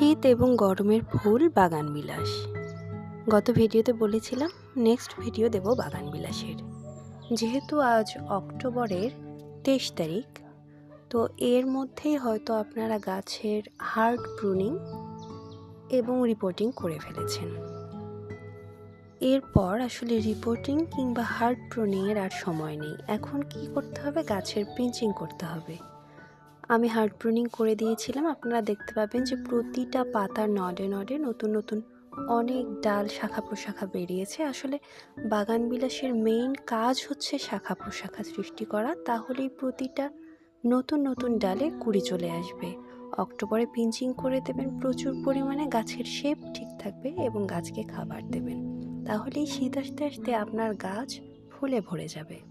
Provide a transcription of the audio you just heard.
শীত এবং গরমের ফুল বাগান বিলাস। গত ভিডিওতে বলেছিলাম, নেক্সট ভিডিও দেব বাগান বিলাসের। যেহেতু আজ অক্টোবরের তেইশ তারিখ, তো এর মধ্যেই হয়তো আপনারা গাছের হার্ড প্রুনিং এবং রিপোর্টিং করে ফেলেছেন। এরপর আসলে রিপোর্টিং কিংবা হার্ড প্রুনিংয়ের আর সময় নেই। এখন কি করতে হবে? গাছের পিঞ্চিং করতে হবে। আমি হার্ড প্রুনিং করে দিয়েছিলাম। আপনারা দেখতে পাবেন যে প্রতিটা পাতার নডে নডে নতুন নতুন অনেক ডাল শাখা প্রশাখা বেরিয়েছে। আসলে বাগান বিলাসের মেইন কাজ হচ্ছে শাখা প্রশাখা সৃষ্টি করা। তাহলেই প্রতিটা নতুন নতুন ডালে কুড়ি চলে আসবে। অক্টোবরে পিঞ্চিং করে দেবেন প্রচুর পরিমাণে গাছের শেপ ঠিক থাকবে এবং গাছকে খাবার দেবেন। তাহলেই শীত আসতে আসতে আপনার গাছ ফুলে ভরে যাবে।